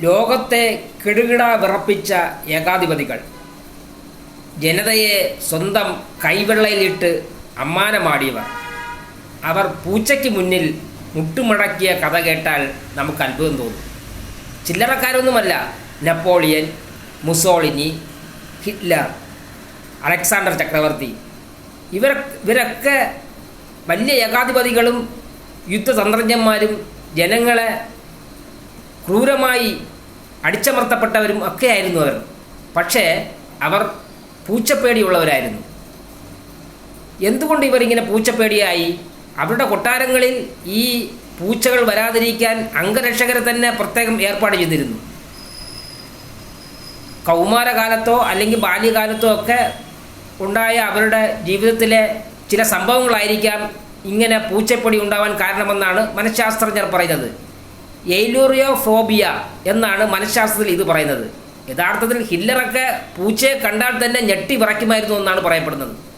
ലോകത്തെ കിടുകിട വിറപ്പിച്ച ഏകാധിപതികൾ. ജനതയെ സ്വന്തം കൈവെള്ളയിലിട്ട് അമ്മാനമാടിയവർ. അവർ പൂച്ചയ്ക്ക് മുന്നിൽ മുട്ടുമടക്കിയ കഥ കേട്ടാൽ നമുക്ക് അത്ഭുതം തോന്നും. ചില്ലറക്കാരൊന്നുമല്ല നെപ്പോളിയൻ മുസോളിനി ഹിറ്റ്ലർ അലക്സാണ്ടർ ചക്രവർത്തി. ഇവർ ഇവരൊക്കെ വലിയ ഏകാധിപതികളും യുദ്ധതന്ത്രജ്ഞന്മാരും ജനങ്ങളെ ക്രൂരമായി അടിച്ചമർത്തപ്പെട്ടവരും ഒക്കെ ആയിരുന്നു അവർ. പക്ഷേ അവർ പൂച്ചപ്പേടിയുള്ളവരായിരുന്നു. എന്തുകൊണ്ട് ഇവരിങ്ങനെ പൂച്ചപ്പേടിയായി? അവരുടെ കൊട്ടാരങ്ങളിൽ ഈ പൂച്ചകൾ വരാതിരിക്കാൻ അംഗരക്ഷകരെ തന്നെ പ്രത്യേകം ഏർപ്പാട് ചെയ്തിരുന്നു. കൗമാരകാലത്തോ അല്ലെങ്കിൽ ബാല്യകാലത്തോ ഒക്കെ ഉണ്ടായ അവരുടെ ജീവിതത്തിലെ ചില സംഭവങ്ങളായിരിക്കാം ഇങ്ങനെ പൂച്ചപ്പൊടി ഉണ്ടാവാൻ കാരണമെന്നാണ് മനഃശാസ്ത്രജ്ഞർ പറയുന്നത്. എയ്ലൂറിയോഫോബിയ എന്നാണ് മനഃശാസ്ത്രത്തിൽ ഇത് പറയുന്നത്. യഥാർത്ഥത്തിൽ ഹില്ലറൊക്കെ പൂച്ചയെ കണ്ടാൽ തന്നെ ഞെട്ടി വിറയ്ക്കുമായിരുന്നു എന്നാണ് പറയപ്പെടുന്നത്.